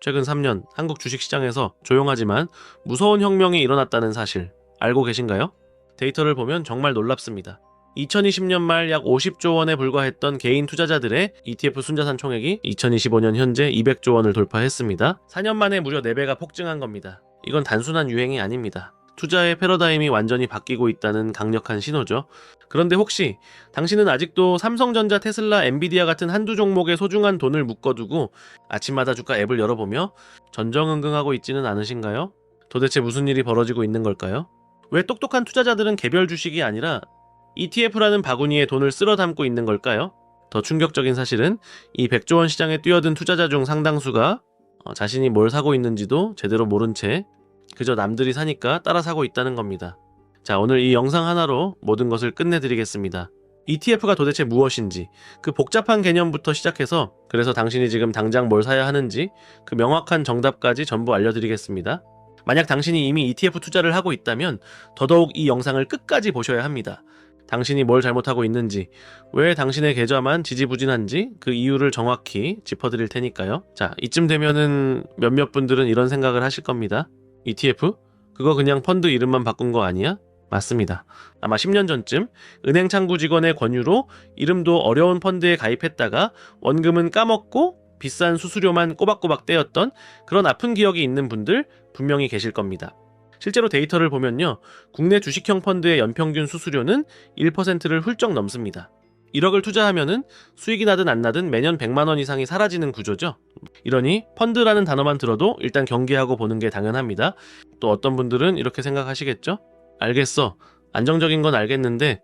최근 3년 한국 주식시장에서 조용하지만 무서운 혁명이 일어났다는 사실 알고 계신가요? 데이터를 보면 정말 놀랍습니다. 2020년 말 약 50조 원에 불과했던 개인 투자자들의 ETF 순자산 총액이 2025년 현재 200조 원을 돌파했습니다. 4년 만에 무려 4배가 폭증한 겁니다. 이건 단순한 유행이 아닙니다. 투자의 패러다임이 완전히 바뀌고 있다는 강력한 신호죠. 그런데 혹시 당신은 아직도 삼성전자, 테슬라, 엔비디아 같은 한두 종목에 소중한 돈을 묶어두고 아침마다 주가 앱을 열어보며 전정응긍하고 있지는 않으신가요? 도대체 무슨 일이 벌어지고 있는 걸까요? 왜 똑똑한 투자자들은 개별 주식이 아니라 ETF라는 바구니에 돈을 쓸어 담고 있는 걸까요? 더 충격적인 사실은 이 100조 원 시장에 뛰어든 투자자 중 상당수가 어, 자신이 뭘 사고 있는지도 제대로 모른 채 그저 남들이 사니까 따라 사고 있다는 겁니다. 자, 오늘 이 영상 하나로 모든 것을 끝내드리겠습니다. ETF가 도대체 무엇인지, 그 복잡한 개념부터 시작해서 그래서 당신이 지금 당장 뭘 사야 하는지 그 명확한 정답까지 전부 알려드리겠습니다. 만약 당신이 이미 ETF 투자를 하고 있다면 더더욱 이 영상을 끝까지 보셔야 합니다. 당신이 뭘 잘못하고 있는지, 왜 당신의 계좌만 지지부진한지 그 이유를 정확히 짚어드릴 테니까요. 자, 이쯤 되면은 몇몇 분들은 이런 생각을 하실 겁니다. ETF? 그거 그냥 펀드 이름만 바꾼 거 아니야? 맞습니다. 아마 10년 전쯤 은행 창구 직원의 권유로 이름도 어려운 펀드에 가입했다가 원금은 까먹고 비싼 수수료만 꼬박꼬박 떼었던 그런 아픈 기억이 있는 분들 분명히 계실 겁니다. 실제로 데이터를 보면요. 국내 주식형 펀드의 연평균 수수료는 1%를 훌쩍 넘습니다. 1억을 투자하면은 수익이 나든 안 나든 매년 100만 원 이상이 사라지는 구조죠. 이러니 펀드라는 단어만 들어도 일단 경계하고 보는 게 당연합니다. 또 어떤 분들은 이렇게 생각하시겠죠? 알겠어. 안정적인 건 알겠는데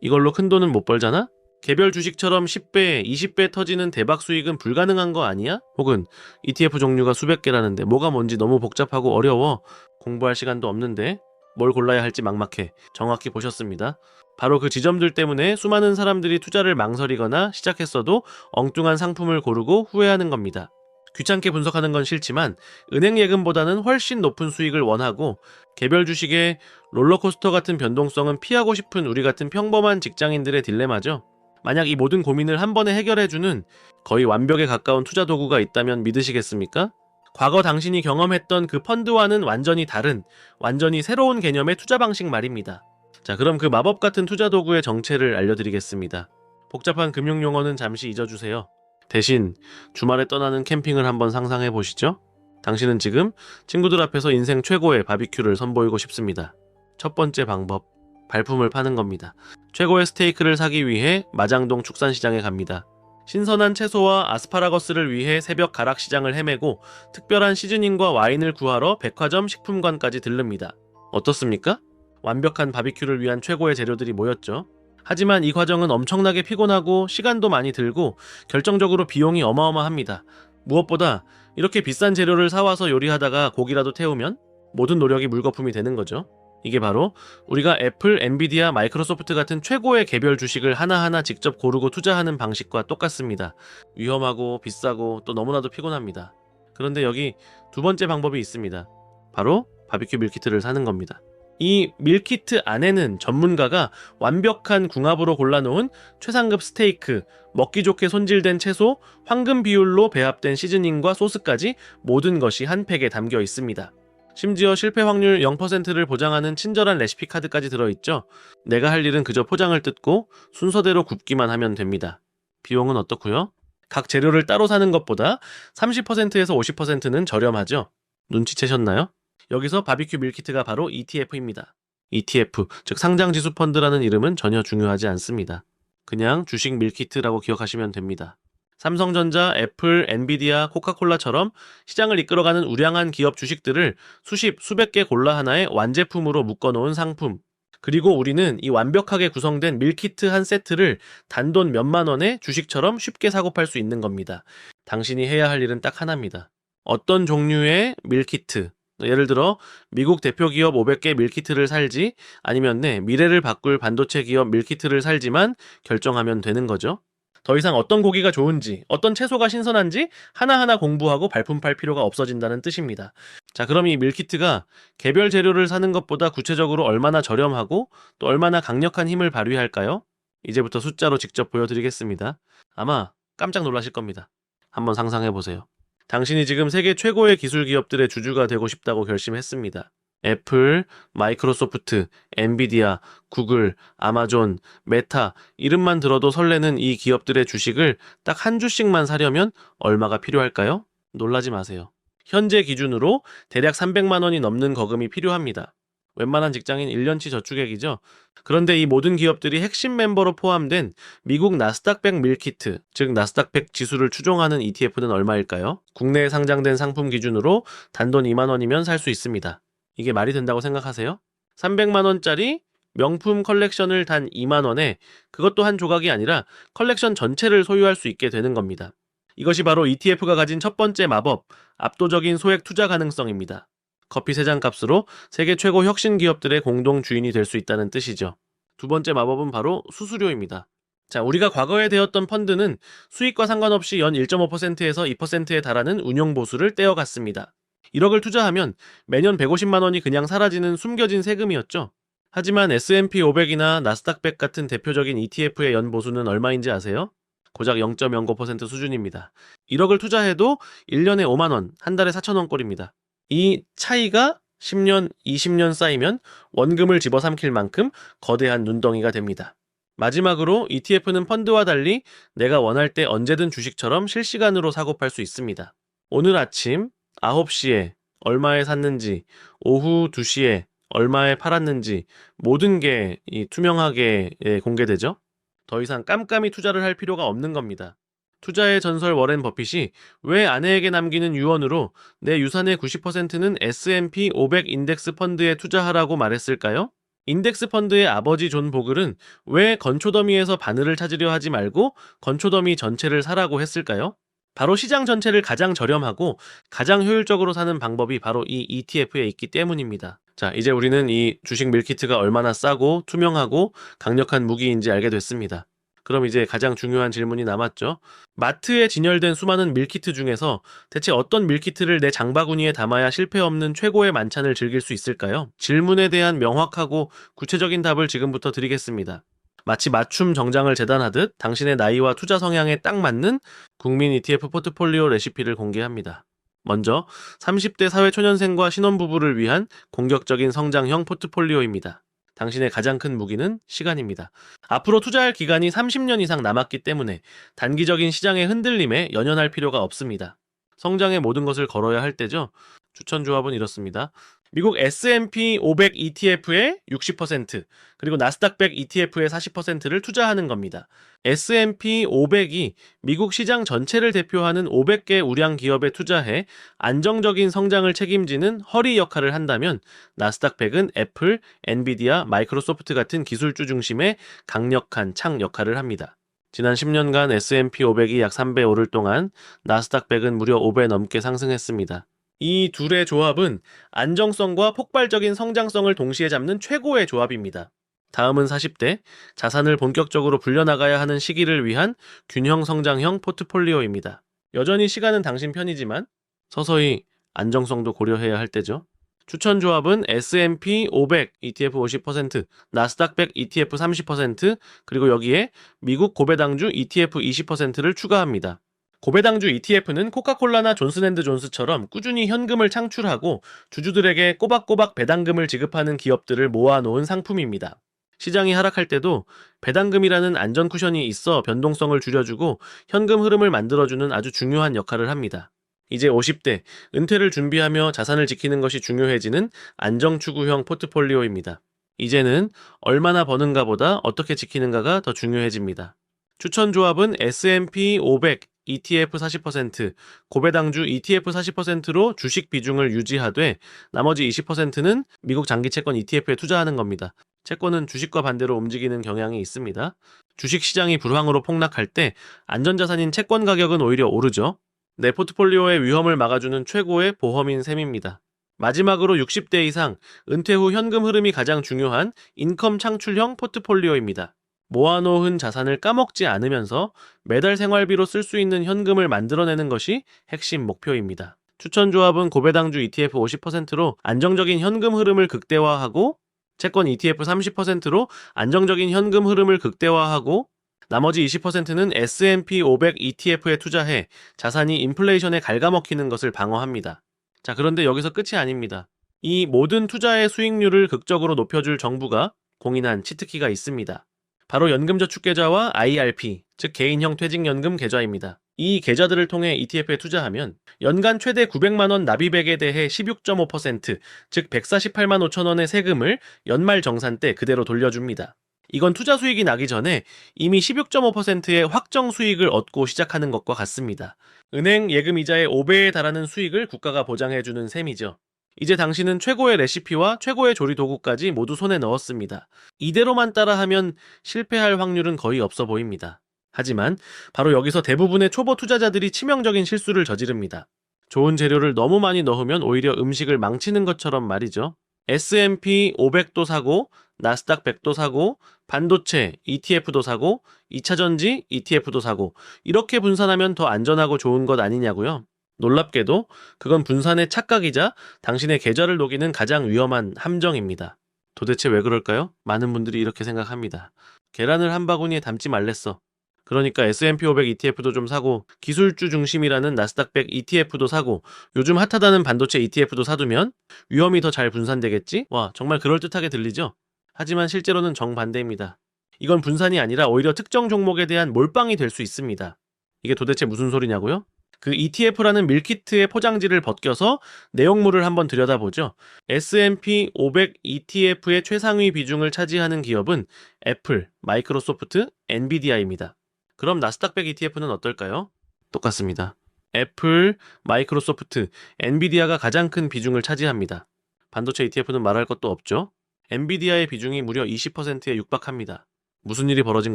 이걸로 큰 돈은 못 벌잖아? 개별 주식처럼 10배, 20배 터지는 대박 수익은 불가능한 거 아니야? 혹은 ETF 종류가 수백 개라는데 뭐가 뭔지 너무 복잡하고 어려워. 공부할 시간도 없는데 뭘 골라야 할지 막막해. 정확히 보셨습니다. 바로 그 지점들 때문에 수많은 사람들이 투자를 망설이거나 시작했어도 엉뚱한 상품을 고르고 후회하는 겁니다. 귀찮게 분석하는 건 싫지만 은행 예금보다는 훨씬 높은 수익을 원하고 개별 주식의 롤러코스터 같은 변동성은 피하고 싶은 우리 같은 평범한 직장인들의 딜레마죠. 만약 이 모든 고민을 한 번에 해결해주는 거의 완벽에 가까운 투자 도구가 있다면 믿으시겠습니까? 과거 당신이 경험했던 그 펀드와는 완전히 다른, 완전히 새로운 개념의 투자 방식 말입니다. 자, 그럼 그 마법 같은 투자 도구의 정체를 알려드리겠습니다. 복잡한 금융 용어는 잠시 잊어주세요. 대신 주말에 떠나는 캠핑을 한번 상상해 보시죠. 당신은 지금 친구들 앞에서 인생 최고의 바비큐를 선보이고 싶습니다. 첫 번째 방법, 발품을 파는 겁니다. 최고의 스테이크를 사기 위해 마장동 축산시장에 갑니다. 신선한 채소와 아스파라거스를 위해 새벽 가락시장을 헤매고 특별한 시즈닝과 와인을 구하러 백화점 식품관까지 들릅니다. 어떻습니까? 완벽한 바비큐를 위한 최고의 재료들이 모였죠. 하지만 이 과정은 엄청나게 피곤하고 시간도 많이 들고 결정적으로 비용이 어마어마합니다. 무엇보다 이렇게 비싼 재료를 사와서 요리하다가 고기라도 태우면 모든 노력이 물거품이 되는 거죠. 이게 바로 우리가 애플, 엔비디아, 마이크로소프트 같은 최고의 개별 주식을 하나하나 직접 고르고 투자하는 방식과 똑같습니다. 위험하고 비싸고 또 너무나도 피곤합니다. 그런데 여기 두 번째 방법이 있습니다. 바로 바비큐 밀키트를 사는 겁니다. 이 밀키트 안에는 전문가가 완벽한 궁합으로 골라놓은 최상급 스테이크, 먹기 좋게 손질된 채소, 황금 비율로 배합된 시즈닝과 소스까지 모든 것이 한 팩에 담겨 있습니다. 심지어 실패 확률 0%를 보장하는 친절한 레시피 카드까지 들어있죠. 내가 할 일은 그저 포장을 뜯고 순서대로 굽기만 하면 됩니다. 비용은 어떻고요? 각 재료를 따로 사는 것보다 30%에서 50%는 저렴하죠. 눈치채셨나요? 여기서 바비큐 밀키트가 바로 ETF입니다. ETF, 즉 상장지수 펀드라는 이름은 전혀 중요하지 않습니다. 그냥 주식 밀키트라고 기억하시면 됩니다. 삼성전자, 애플, 엔비디아, 코카콜라처럼 시장을 이끌어가는 우량한 기업 주식들을 수십, 수백 개 골라 하나의 완제품으로 묶어놓은 상품. 그리고 우리는 이 완벽하게 구성된 밀키트 한 세트를 단돈 몇만 원에 주식처럼 쉽게 사고 팔 수 있는 겁니다. 당신이 해야 할 일은 딱 하나입니다. 어떤 종류의 밀키트, 예를 들어 미국 대표 기업 500개 밀키트를 살지 아니면 네, 미래를 바꿀 반도체 기업 밀키트를 살지만 결정하면 되는 거죠. 더 이상 어떤 고기가 좋은지, 어떤 채소가 신선한지 하나하나 공부하고 발품 팔 필요가 없어진다는 뜻입니다. 자, 그럼 이 밀키트가 개별 재료를 사는 것보다 구체적으로 얼마나 저렴하고 또 얼마나 강력한 힘을 발휘할까요? 이제부터 숫자로 직접 보여드리겠습니다. 아마 깜짝 놀라실 겁니다. 한번 상상해 보세요. 당신이 지금 세계 최고의 기술 기업들의 주주가 되고 싶다고 결심했습니다. 애플, 마이크로소프트, 엔비디아, 구글, 아마존, 메타 이름만 들어도 설레는 이 기업들의 주식을 딱 한 주씩만 사려면 얼마가 필요할까요? 놀라지 마세요. 현재 기준으로 대략 300만 원이 넘는 거금이 필요합니다. 웬만한 직장인 1년치 저축액이죠. 그런데 이 모든 기업들이 핵심 멤버로 포함된 미국 나스닥 100 밀키트, 즉 나스닥 100 지수를 추종하는 ETF는 얼마일까요? 국내에 상장된 상품 기준으로 단돈 2만 원이면 살 수 있습니다. 이게 말이 된다고 생각하세요? 300만 원짜리 명품 컬렉션을 단 2만 원에 그것도 한 조각이 아니라 컬렉션 전체를 소유할 수 있게 되는 겁니다. 이것이 바로 ETF가 가진 첫 번째 마법, 압도적인 소액 투자 가능성입니다. 커피 세잔 값으로 세계 최고 혁신 기업들의 공동 주인이 될 수 있다는 뜻이죠. 두 번째 마법은 바로 수수료입니다. 자, 우리가 과거에 되었던 펀드는 수익과 상관없이 연 1.5%에서 2%에 달하는 운용 보수를 떼어갔습니다. 1억을 투자하면 매년 150만 원이 그냥 사라지는 숨겨진 세금이었죠. 하지만 S&P 500이나 나스닥 100 같은 대표적인 ETF의 연 보수는 얼마인지 아세요? 고작 0.09% 수준입니다. 1억을 투자해도 1년에 5만 원, 한 달에 4천 원꼴입니다. 이 차이가 10년, 20년 쌓이면 원금을 집어삼킬 만큼 거대한 눈덩이가 됩니다. 마지막으로 ETF는 펀드와 달리 내가 원할 때 언제든 주식처럼 실시간으로 사고 팔 수 있습니다. 오늘 아침 9시에 얼마에 샀는지, 오후 2시에 얼마에 팔았는지 모든 게이 투명하게 예, 공개되죠. 더 이상 깜깜이 투자를 할 필요가 없는 겁니다. 투자의 전설 워렌 버핏이 왜 아내에게 남기는 유언으로 내 유산의 90%는 S&P 500 인덱스 펀드에 투자하라고 말했을까요? 인덱스 펀드의 아버지 존 보글은 왜 건초더미에서 바늘을 찾으려 하지 말고 건초더미 전체를 사라고 했을까요? 바로 시장 전체를 가장 저렴하고 가장 효율적으로 사는 방법이 바로 이 ETF에 있기 때문입니다. 자, 이제 우리는 이 주식 밀키트가 얼마나 싸고 투명하고 강력한 무기인지 알게 됐습니다. 그럼 이제 가장 중요한 질문이 남았죠. 마트에 진열된 수많은 밀키트 중에서 대체 어떤 밀키트를 내 장바구니에 담아야 실패 없는 최고의 만찬을 즐길 수 있을까요? 질문에 대한 명확하고 구체적인 답을 지금부터 드리겠습니다. 마치 맞춤 정장을 재단하듯 당신의 나이와 투자 성향에 딱 맞는 국민 ETF 포트폴리오 레시피를 공개합니다. 먼저 30대 사회초년생과 신혼부부를 위한 공격적인 성장형 포트폴리오입니다. 당신의 가장 큰 무기는 시간입니다. 앞으로 투자할 기간이 30년 이상 남았기 때문에 단기적인 시장의 흔들림에 연연할 필요가 없습니다. 성장의 모든 것을 걸어야 할 때죠. 추천 조합은 이렇습니다. 미국 S&P 500 ETF의 60% 그리고 나스닥 100 ETF의 40%를 투자하는 겁니다. S&P 500이 미국 시장 전체를 대표하는 500개 우량 기업에 투자해 안정적인 성장을 책임지는 허리 역할을 한다면 나스닥 100은 애플, 엔비디아, 마이크로소프트 같은 기술주 중심의 강력한 창 역할을 합니다. 지난 10년간 S&P 500이 약 3배 오를 동안 나스닥 100은 무려 5배 넘게 상승했습니다. 이 둘의 조합은 안정성과 폭발적인 성장성을 동시에 잡는 최고의 조합입니다. 다음은 40대, 자산을 본격적으로 불려나가야 하는 시기를 위한 균형 성장형 포트폴리오입니다. 여전히 시간은 당신 편이지만 서서히 안정성도 고려해야 할 때죠. 추천 조합은 S&P 500 ETF 50%, 나스닥 100 ETF 30%, 그리고 여기에 미국 고배당주 ETF 20%를 추가합니다. 고배당주 ETF는 코카콜라나 존슨앤드존스처럼 꾸준히 현금을 창출하고 주주들에게 꼬박꼬박 배당금을 지급하는 기업들을 모아놓은 상품입니다. 시장이 하락할 때도 배당금이라는 안전 쿠션이 있어 변동성을 줄여주고 현금 흐름을 만들어주는 아주 중요한 역할을 합니다. 이제 50대, 은퇴를 준비하며 자산을 지키는 것이 중요해지는 안정추구형 포트폴리오입니다. 이제는 얼마나 버는가 보다 어떻게 지키는가가 더 중요해집니다. 추천 조합은 S&P 500 ETF 40%, 고배당주 ETF 40%로 주식 비중을 유지하되 나머지 20%는 미국 장기 채권 ETF에 투자하는 겁니다. 채권은 주식과 반대로 움직이는 경향이 있습니다. 주식 시장이 불황으로 폭락할 때 안전자산인 채권 가격은 오히려 오르죠. 내 포트폴리오의 위험을 막아주는 최고의 보험인 셈입니다. 마지막으로 60대 이상 은퇴 후 현금 흐름이 가장 중요한 인컴 창출형 포트폴리오입니다. 모아놓은 자산을 까먹지 않으면서 매달 생활비로 쓸 수 있는 현금을 만들어내는 것이 핵심 목표입니다. 추천 조합은 고배당주 ETF 50%로 안정적인 현금 흐름을 극대화하고 채권 ETF 30%로 안정적인 현금 흐름을 극대화하고 나머지 20%는 S&P 500 ETF에 투자해 자산이 인플레이션에 갉아먹히는 것을 방어합니다. 자, 그런데 여기서 끝이 아닙니다. 이 모든 투자의 수익률을 극적으로 높여줄 정부가 공인한 치트키가 있습니다. 바로 연금저축계좌와 IRP, 즉 개인형 퇴직연금 계좌입니다. 이 계좌들을 통해 ETF에 투자하면 연간 최대 900만 원 납입액에 대해 16.5%, 즉 148만 5천 원의 세금을 연말 정산 때 그대로 돌려줍니다. 이건 투자 수익이 나기 전에 이미 16.5%의 확정 수익을 얻고 시작하는 것과 같습니다. 은행 예금 이자의 5배에 달하는 수익을 국가가 보장해주는 셈이죠. 이제 당신은 최고의 레시피와 최고의 조리 도구까지 모두 손에 넣었습니다. 이대로만 따라하면 실패할 확률은 거의 없어 보입니다. 하지만 바로 여기서 대부분의 초보 투자자들이 치명적인 실수를 저지릅니다. 좋은 재료를 너무 많이 넣으면 오히려 음식을 망치는 것처럼 말이죠. S&P 500도 사고, 나스닥 100도 사고, 반도체 ETF도 사고, 2차전지 ETF도 사고, 이렇게 분산하면 더 안전하고 좋은 것 아니냐고요? 놀랍게도 그건 분산의 착각이자 당신의 계좌를 녹이는 가장 위험한 함정입니다. 도대체 왜 그럴까요? 많은 분들이 이렇게 생각합니다. 계란을 한 바구니에 담지 말랬어. 그러니까 S&P 500 ETF도 좀 사고 기술주 중심이라는 나스닥 100 ETF도 사고 요즘 핫하다는 반도체 ETF도 사두면 위험이 더 잘 분산되겠지? 와 정말 그럴듯하게 들리죠? 하지만 실제로는 정반대입니다. 이건 분산이 아니라 오히려 특정 종목에 대한 몰빵이 될 수 있습니다. 이게 도대체 무슨 소리냐고요? 그 ETF라는 밀키트의 포장지를 벗겨서 내용물을 한번 들여다보죠. S&P 500 ETF의 최상위 비중을 차지하는 기업은 애플, 마이크로소프트, 엔비디아입니다. 그럼 나스닥 100 ETF는 어떨까요? 똑같습니다. 애플, 마이크로소프트, 엔비디아가 가장 큰 비중을 차지합니다. 반도체 ETF는 말할 것도 없죠. 엔비디아의 비중이 무려 20%에 육박합니다. 무슨 일이 벌어진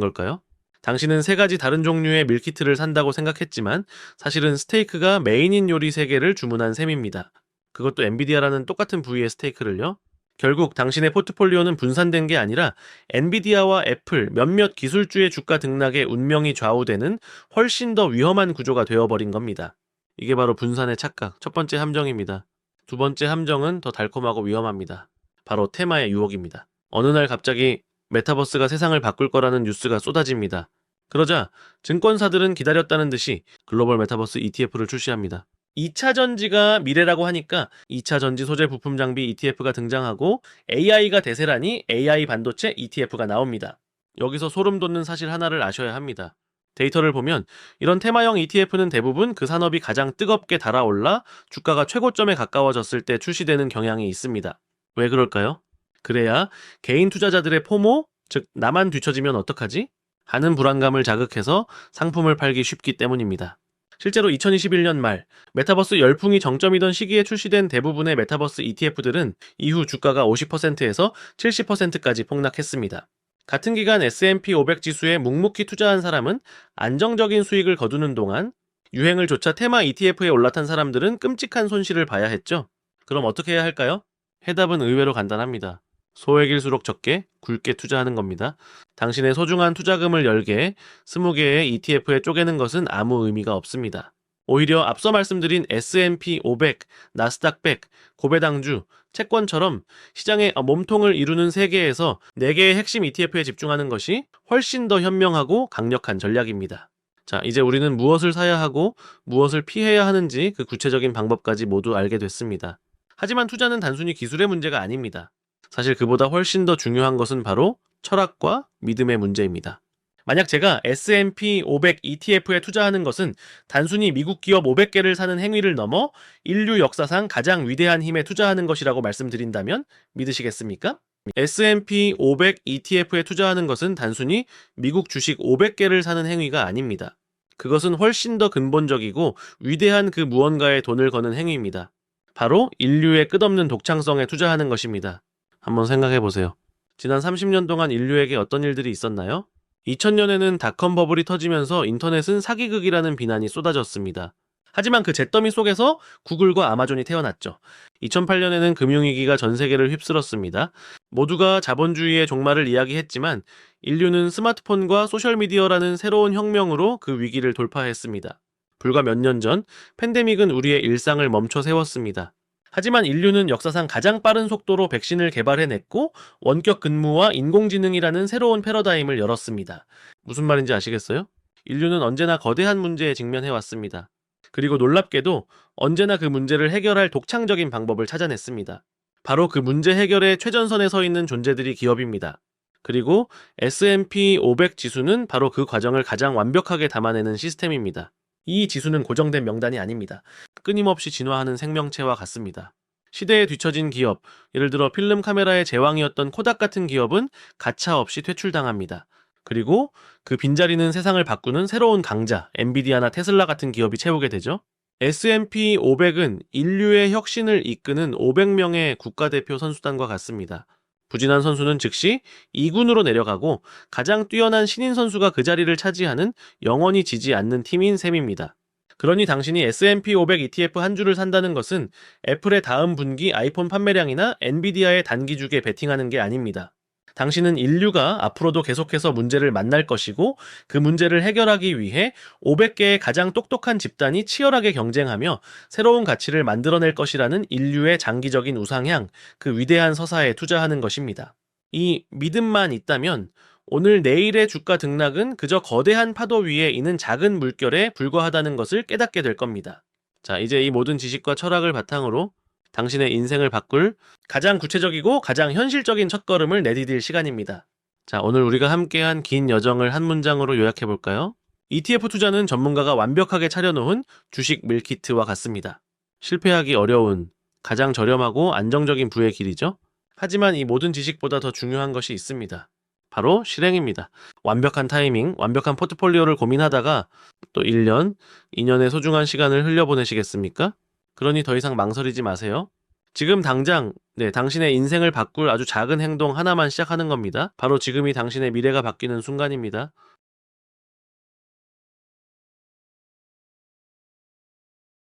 걸까요? 당신은 세 가지 다른 종류의 밀키트를 산다고 생각했지만 사실은 스테이크가 메인인 요리 3개를 주문한 셈입니다. 그것도 엔비디아라는 똑같은 부위의 스테이크를요. 결국 당신의 포트폴리오는 분산된 게 아니라 엔비디아와 애플 몇몇 기술주의 주가 등락에 운명이 좌우되는 훨씬 더 위험한 구조가 되어버린 겁니다. 이게 바로 분산의 착각, 첫 번째 함정입니다. 두 번째 함정은 더 달콤하고 위험합니다. 바로 테마의 유혹입니다. 어느 날 갑자기 메타버스가 세상을 바꿀 거라는 뉴스가 쏟아집니다. 그러자 증권사들은 기다렸다는 듯이 글로벌 메타버스 ETF를 출시합니다. 2차 전지가 미래라고 하니까 2차 전지 소재 부품 장비 ETF가 등장하고 AI가 대세라니 AI 반도체 ETF가 나옵니다. 여기서 소름 돋는 사실 하나를 아셔야 합니다. 데이터를 보면 이런 테마형 ETF는 대부분 그 산업이 가장 뜨겁게 달아올라 주가가 최고점에 가까워졌을 때 출시되는 경향이 있습니다. 왜 그럴까요? 그래야 개인 투자자들의 포모, 즉 나만 뒤처지면 어떡하지? 하는 불안감을 자극해서 상품을 팔기 쉽기 때문입니다. 실제로 2021년 말 메타버스 열풍이 정점이던 시기에 출시된 대부분의 메타버스 ETF들은 이후 주가가 50%에서 70%까지 폭락했습니다. 같은 기간 S&P 500 지수에 묵묵히 투자한 사람은 안정적인 수익을 거두는 동안 유행을 좇아 테마 ETF에 올라탄 사람들은 끔찍한 손실을 봐야 했죠. 그럼 어떻게 해야 할까요? 해답은 의외로 간단합니다. 소액일수록 적게 굵게 투자하는 겁니다. 당신의 소중한 투자금을 10개, 20개의 ETF에 쪼개는 것은 아무 의미가 없습니다. 오히려 앞서 말씀드린 S&P 500, 나스닥 100, 고배당주, 채권처럼 시장의 몸통을 이루는 3개에서 4개의 핵심 ETF에 집중하는 것이 훨씬 더 현명하고 강력한 전략입니다. 자, 이제 우리는 무엇을 사야 하고 무엇을 피해야 하는지 그 구체적인 방법까지 모두 알게 됐습니다. 하지만 투자는 단순히 기술의 문제가 아닙니다. 사실 그보다 훨씬 더 중요한 것은 바로 철학과 믿음의 문제입니다. 만약 제가 S&P 500 ETF에 투자하는 것은 단순히 미국 기업 500개를 사는 행위를 넘어 인류 역사상 가장 위대한 힘에 투자하는 것이라고 말씀드린다면 믿으시겠습니까? S&P 500 ETF에 투자하는 것은 단순히 미국 주식 500개를 사는 행위가 아닙니다. 그것은 훨씬 더 근본적이고 위대한 그 무언가에 돈을 거는 행위입니다. 바로 인류의 끝없는 독창성에 투자하는 것입니다. 한번 생각해 보세요. 지난 30년 동안 인류에게 어떤 일들이 있었나요? 2000년에는 닷컴 버블이 터지면서 인터넷은 사기극이라는 비난이 쏟아졌습니다. 하지만 그 잿더미 속에서 구글과 아마존이 태어났죠. 2008년에는 금융위기가 전 세계를 휩쓸었습니다. 모두가 자본주의의 종말을 이야기했지만 인류는 스마트폰과 소셜미디어라는 새로운 혁명으로 그 위기를 돌파했습니다. 불과 몇 년 전 팬데믹은 우리의 일상을 멈춰 세웠습니다. 하지만 인류는 역사상 가장 빠른 속도로 백신을 개발해냈고 원격 근무와 인공지능이라는 새로운 패러다임을 열었습니다. 무슨 말인지 아시겠어요? 인류는 언제나 거대한 문제에 직면해왔습니다. 그리고 놀랍게도 언제나 그 문제를 해결할 독창적인 방법을 찾아냈습니다. 바로 그 문제 해결의 최전선에 서 있는 존재들이 기업입니다. 그리고 S&P 500 지수는 바로 그 과정을 가장 완벽하게 담아내는 시스템입니다. 이 지수는 고정된 명단이 아닙니다. 끊임없이 진화하는 생명체와 같습니다. 시대에 뒤처진 기업, 예를 들어 필름 카메라의 제왕이었던 코닥 같은 기업은 가차 없이 퇴출당합니다. 그리고 그 빈자리는 세상을 바꾸는 새로운 강자, 엔비디아나 테슬라 같은 기업이 채우게 되죠. S&P 500은 인류의 혁신을 이끄는 500명의 국가대표 선수단과 같습니다. 부진한 선수는 즉시 2군으로 내려가고 가장 뛰어난 신인 선수가 그 자리를 차지하는 영원히 지지 않는 팀인 셈입니다. 그러니 당신이 S&P 500 ETF 한 주를 산다는 것은 애플의 다음 분기 아이폰 판매량이나 엔비디아의 단기 주기에 베팅하는 게 아닙니다. 당신은 인류가 앞으로도 계속해서 문제를 만날 것이고 그 문제를 해결하기 위해 500개의 가장 똑똑한 집단이 치열하게 경쟁하며 새로운 가치를 만들어낼 것이라는 인류의 장기적인 우상향, 그 위대한 서사에 투자하는 것입니다. 이 믿음만 있다면 오늘 내일의 주가 등락은 그저 거대한 파도 위에 있는 작은 물결에 불과하다는 것을 깨닫게 될 겁니다. 자, 이제 이 모든 지식과 철학을 바탕으로 당신의 인생을 바꿀 가장 구체적이고 가장 현실적인 첫걸음을 내디딜 시간입니다. 자, 오늘 우리가 함께한 긴 여정을 한 문장으로 요약해 볼까요? ETF 투자는 전문가가 완벽하게 차려놓은 주식 밀키트와 같습니다. 실패하기 어려운 가장 저렴하고 안정적인 부의 길이죠. 하지만 이 모든 지식보다 더 중요한 것이 있습니다. 바로 실행입니다. 완벽한 타이밍, 완벽한 포트폴리오를 고민하다가 또 1년, 2년의 소중한 시간을 흘려보내시겠습니까? 그러니 더 이상 망설이지 마세요. 지금 당장, 네, 당신의 인생을 바꿀 아주 작은 행동 하나만 시작하는 겁니다. 바로 지금이 당신의 미래가 바뀌는 순간입니다.